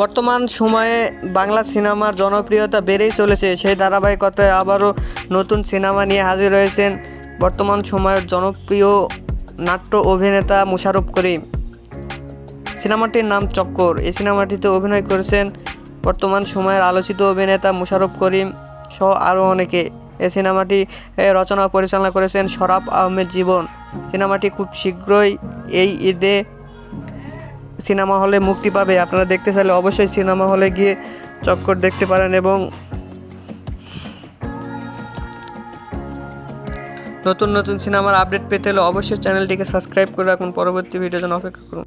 বর্তমান সময়ে বাংলা সিনেমার জনপ্রিয়তা বেড়েই চলেছে। সেই ধারাবাহিকতায় আবারও নতুন সিনেমা নিয়ে হাজির হয়েছেন বর্তমান সময়ের জনপ্রিয় নাট্য অভিনেতা মুশারফ করিম। সিনেমাটির নাম চক্কর। এই সিনেমাটিতে অভিনয় করেছেন বর্তমান সময়ের আলোচিত অভিনেতা মুশারফ করিম সহ আরও অনেকে। এই সিনেমাটি রচনা পরিচালনা করেছেন শরাফ আহমেদ জীবন। সিনেমাটি খুব শীঘ্রই এই ঈদে সিনেমা হলে মুক্তি পাবে। আপনারা দেখতে চাইলে অবশ্যই সিনেমা হলে গিয়ে চক্কর দেখতে পারেন এবং নতুন নতুন সিনেমার আপডেট পেতে হলে অবশ্যই চ্যানেলটিকে সাবস্ক্রাইব করে রাখুন। পরবর্তী ভিডিও জন্য অপেক্ষা করুন।